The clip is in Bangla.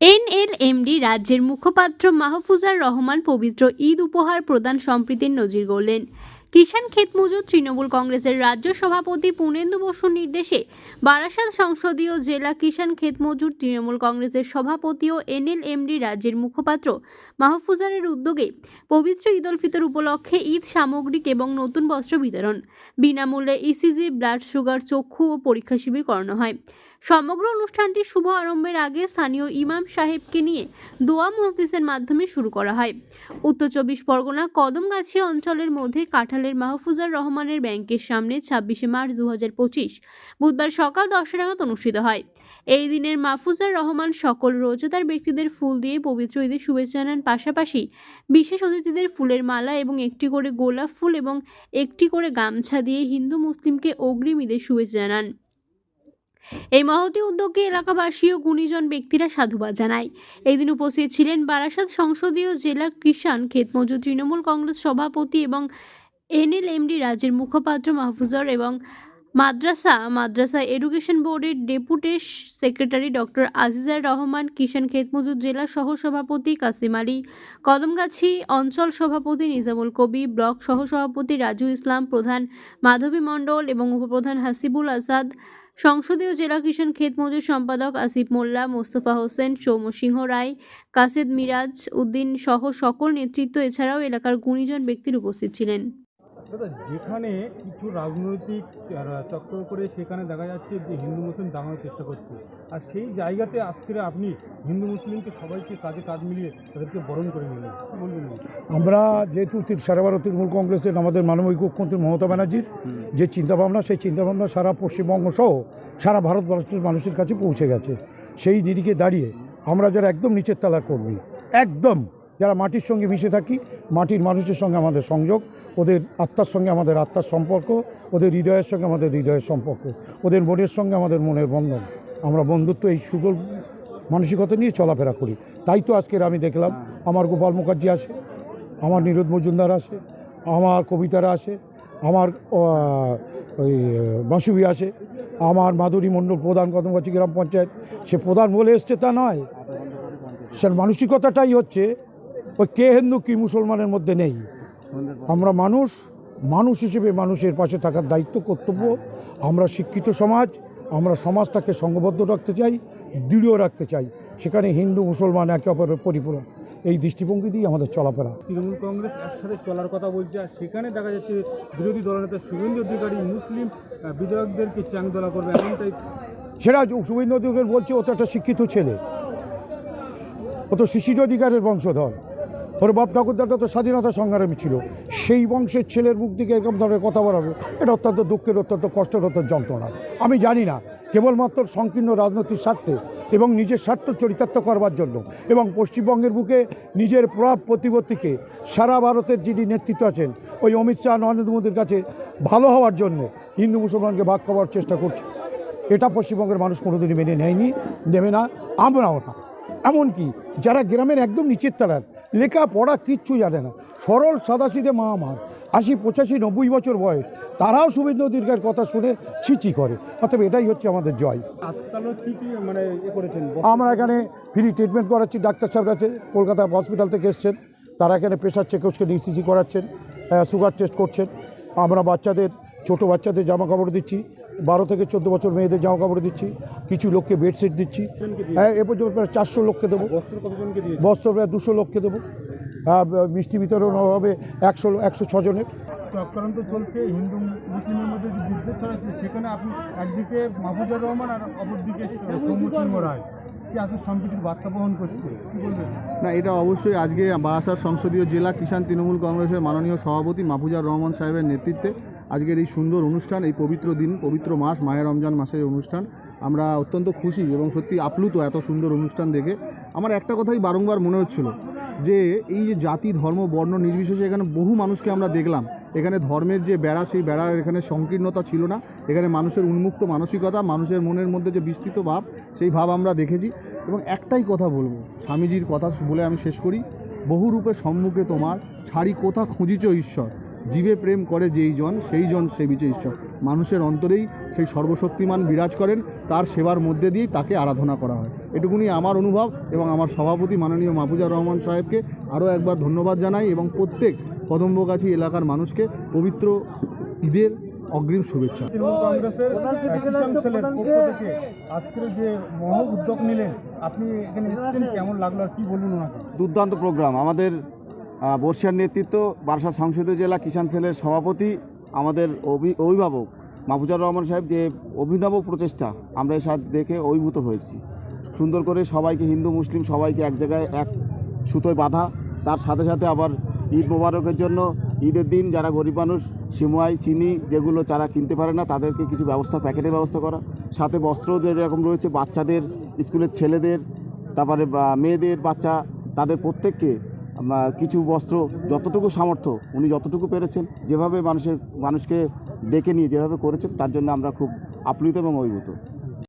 এনএলএমডি রাজ্যের মুখপাত্র মাহফুজার রহমান পবিত্র ঈদ উপহার প্রদান সম্প্রীতির নজির গড়লেন। ক্ষেত মজুদ তৃণমূল কংগ্রেসের রাজ্য সভাপতি পুনেন্দু বসুর নির্দেশে বারাসাত সংসদীয় জেলা কিষাণ ক্ষেত মজুর তৃণমূল কংগ্রেসের সভাপতি ও এনএলএমডি রাজ্যের মুখপাত্র মাহফুজারের উদ্যোগে পবিত্র ঈদ উল ফিতর উপলক্ষে ঈদ সামগ্রিক এবং নতুন বস্ত্র বিতরণ। বিনামূল্যে ইসিজি ব্লাড সুগার চক্ষু ও পরীক্ষা শিবির করানো হয়। সমগ্র অনুষ্ঠানটি শুভ আরম্ভের আগে স্থানীয় ইমাম সাহেবকে নিয়ে দোয়া মসজিদের মাধ্যমে শুরু করা হয়। উত্তর চব্বিশ পরগনা কদমগাছি অঞ্চলের মধ্যে কাঁঠালের মাহফুজার রহমানের ব্যাংকের সামনে ছাব্বিশে মার্চ দু বুধবার সকাল দশটা নাগাদ অনুষ্ঠিত হয়। এই দিনের মাহফুজার রহমান সকল রোজাদার ব্যক্তিদের ফুল দিয়ে পবিত্র ঈদের শুভেচ্ছা জানান। পাশাপাশি বিশেষ অতিথিদের ফুলের মালা এবং একটি করে গোলাপ ফুল এবং একটি করে গামছা দিয়ে হিন্দু মুসলিমকে অগ্রিম ঈদের শুভেচ্ছা জানান। এই মহতি উদ্যোগকে এলাকাবাসী ও গুণীজন ব্যক্তিরা সাধুবাদ জানায়। এই দিন উপস্থিত ছিলেন বারাসাত সংসদীয় জেলা কিষাণ ক্ষেত মজুদ তৃণমূল কংগ্রেস সভাপতি এবং এনএলএমডি রাজ্যের মুখপাত্র মাহফুজর এবং মাদ্রাসা মাদ্রাসা এডুকেশন বোর্ডের deputy secretary doctor Azizar Rahman, কিষাণ ক্ষেত মজুদ জেলা সহ সভাপতি কাসিম আলী, কদমগাছি অঞ্চল সভাপতি নিজামুল কবি, ব্লক সহ সভাপতি রাজু ইসলাম, প্রধান মাধবী মণ্ডল এবং উপপ্রধান হাসিবুল আজাদ সংসদীয় জেলা কিষাণ ক্ষেত মজুর সম্পাদক আসিফ মোল্লা, মোস্তফা হোসেন, সৌম্য সিংহ রায়, কাসেদ মিরাজ উদ্দিন সহ সকল নেতৃত্ব এছাড়াও এলাকার গুণীজন ব্যক্তির উপস্থিত ছিলেন। দাদা যেখানে কিছু রাজনৈতিক চক্র করে সেখানে দেখা যাচ্ছে যে হিন্দু মুসলিম দাঙ্গানোর চেষ্টা করছে। আর সেই জায়গাতে আজকে আপনি হিন্দু মুসলিমকে সবাইকে কাজে কাজ মিলিয়ে তাদেরকে বরণ করে নিলেন। বলবেন আমরা যেহেতু সারা ভারত তৃণমূল কংগ্রেসের আমাদের মানবিক মুখ্যমন্ত্রী মমতা ব্যানার্জির যে চিন্তাভাবনা সেই চিন্তাভাবনা সারা পশ্চিমবঙ্গ সহ সারা ভারতবর্ষের মানুষের কাছে পৌঁছে গেছে। সেই নিরিখে দাঁড়িয়ে আমরা যারা একদম নিচের তলার কর্মী একদম যারা মাটির সঙ্গে মিশে থাকি, মাটির মানুষের সঙ্গে আমাদের সংযোগ, ওদের আত্মার সঙ্গে আমাদের আত্মার সম্পর্ক, ওদের হৃদয়ের সঙ্গে আমাদের হৃদয়ের সম্পর্ক, ওদের মনের সঙ্গে আমাদের মনের বন্ধন। আমরা বন্ধুত্ব এই সুগল মানসিকতা নিয়ে চলাফেরা করি। তাই তো আজকের আমি দেখলাম, আমার গোপাল মুখার্জি আসে, আমার নিরোধ মজুমদার আসে, আমার কবিতারা আসে, আমার ওই বাসুবি আসে, আমার মাধুরী মণ্ডল প্রধান কদমগাছি গ্রাম পঞ্চায়েত। সে প্রধান বলে এসছে তা নয়। সে মানসিকতাটাই হচ্ছে ওই কে হিন্দু কি মুসলমানের মধ্যে নেই? আমরা মানুষ মানুষ হিসেবে মানুষের পাশে থাকার দায়িত্ব কর্তব্য। আমরা শিক্ষিত সমাজ আমরা সমাজটাকে সংঘবদ্ধ রাখতে চাই দৃঢ় রাখতে চাই। সেখানে হিন্দু মুসলমান একে অপরের পরিপূরক। এই দৃষ্টিভঙ্গি দিয়ে আমাদের চলাফেরা। তৃণমূল কংগ্রেস একসাথে চলার কথা বলছে আর সেখানে দেখা যাচ্ছে বিরোধী দলনেতা শুভেন্দু অধিকারী মুসলিম বিধায়কদেরকে চ্যাংদোলা করবে এমনটাই। সেটা শুভেন্দু অধিকার বলছে ও তো একটা শিক্ষিত ছেলে। ও তো শিশির অধিকারের বংশধর। ওর বাপ ঠাকুরদাটা তো স্বাধীনতা সংগ্রামী ছিল। সেই বংশের ছেলের মুখ দিকে এরকম ধরনের কথা বলাবে এটা অত্যন্ত দুঃখের, অত্যন্ত কষ্টের, অত্যন্ত যন্ত্রণা আমি জানি না, কেবলমাত্র সংকীর্ণ রাজনৈতিক স্বার্থে এবং নিজের স্বার্থ চরিতার্থ করবার জন্য এবং পশ্চিমবঙ্গের বুকে নিজের প্রভাব প্রতিপত্তিকে সারা ভারতের যিনি নেতৃত্ব আছেন, ওই অমিত শাহ, নরেন্দ্র মোদীর কাছে ভালো হওয়ার জন্য হিন্দু মুসলমানকে ভাগ করার চেষ্টা করছে। এটা পশ্চিমবঙ্গের মানুষ কোনোদিনই মেনে নেয়নি, নেবে না, আমরাও না। এমনকি যারা গ্রামের একদম নিচের তলার লেখাপড়া কিচ্ছু জানে না। সরল সাদাসিদে মা আমার। আশি পঁচাশি নব্বই বছর বয়স। তারাও শুভেন্দু দীর্ঘের কথা শুনে ছিচি করে। অতএব এটাই হচ্ছে আমাদের জয়। মানে আমরা এখানে ফ্রি ট্রিটমেন্ট করাচ্ছি ডাক্তার সাহেব আছে কলকাতা হসপিটাল থেকে এসছেন। তারা এখানে প্রেশার চেক করছেন ইসিজি করাচ্ছেন সুগার টেস্ট করছেন। আমরা বাচ্চাদের ছোট বাচ্চাদের জামা কাপড় দিচ্ছি। বারো থেকে চোদ্দ বছর মেয়েদের জামা কাপড় দিচ্ছি কিছু লোককে বেডশিট দিচ্ছি। হ্যাঁ এ পর্যন্ত প্রায় চারশো লোককে দেবো। বস্ত্র কতজনকে দিয়েছে বস্ত্র প্রায় দুশো লোককে দেবো। আহ, মিষ্টি বিতরণ হবে একশো একশো ছজনের চক্রান্ত চলছে হিন্দু মুসলিমের মধ্যে যে বিদ্বেষ ছড়াচ্ছে সেখানে আপনি একদিকে মাহফুজুর রহমান আর অপরদিকে সৌম্য রায়। কি আজকে সম্প্রীতির বার্তা বহন করছে কি বলবেন? না এটা অবশ্যই আজকে বারাসাত সংসদীয় জেলা কিষাণ তৃণমূল কংগ্রেসের মাননীয় সভাপতি মাহফুজার রহমান সাহেবের নেতৃত্বে আজকের এই সুন্দর অনুষ্ঠান, এই পবিত্র দিন, পবিত্র মাস, মায়ের রমজান মাসের অনুষ্ঠান, আমরা অত্যন্ত খুশি এবং সত্যি আপ্লুত এত সুন্দর অনুষ্ঠান দেখে। আমার একটা কথাই বারংবার মনে হচ্ছিল, যে এই যে জাতি, ধর্ম, বর্ণ নির্বিশেষে এখানে বহু মানুষকে আমরা দেখলাম। এখানে ধর্মের যে বেড়া, সেই বেড়ার এখানে সংকীর্ণতা ছিল না। এখানে মানুষের উন্মুক্ত মানসিকতা, মানুষের মনের মধ্যে যে বিস্তৃত ভাব, সেই ভাব আমরা দেখেছি। এবং একটাই কথা বলব, স্বামীজির কথা বলে আমি শেষ করি বহু রূপে সম্মুখে তোমার, ছাড়ি কোথা খুঁজিছ ঈশ্বর? জীবে প্রেম করে যেই জন সেই জন সেবিছে ঈশ্বর। মানুষের অন্তরেই সেই সর্বশক্তিমান বিরাজ করেন তার সেবার মধ্যে দিয়েই তাকে আরাধনা করা হয়। এটুকুনি আমার অনুভব এবং আমার সভাপতি মাননীয় মাহফুজার রহমান সাহেবকে আরও একবার ধন্যবাদ জানাই এবং প্রত্যেক কদম্বগাছি এলাকার মানুষকে পবিত্র ঈদের অগ্রিম শুভেচ্ছা। দুর্দান্ত প্রোগ্রাম আমাদের বর্ষিয়ার নেতৃত্ব বারাসাত সংসদীয় জেলা কিষাণ সেলের সভাপতি আমাদের অভি- অভিভাবক মাহফুজার রহমান সাহেব যে অভিনব প্রচেষ্টা আমরা এর সাথে দেখে অভিভূত হয়েছি। সুন্দর করে সবাইকে হিন্দু, মুসলিম সবাইকে এক জায়গায় এক সুতোয় বাঁধা। তার সাথে সাথে আবার ঈদ মোবারকের জন্য ঈদের দিন যারা গরিব মানুষ, সিমুয়াই, চিনি যেগুলো যারা কিনতে পারে না, তাদেরকে কিছু ব্যবস্থা, প্যাকেটের ব্যবস্থা করা। সাথে বস্ত্র যেরকম রয়েছে বাচ্চাদের, স্কুলের ছেলেদের, তারপরে মেয়েদের, বাচ্চা, তাদের প্রত্যেককে কিছু বস্ত্র যতটুকু সামর্থ্য, উনি যতটুকু পেরেছেন, যেভাবে মানুষের, মানুষকে ডেকে নিয়ে যেভাবে করেছেন, তার জন্য আমরা খুব আপ্লুত এবং অভিভূত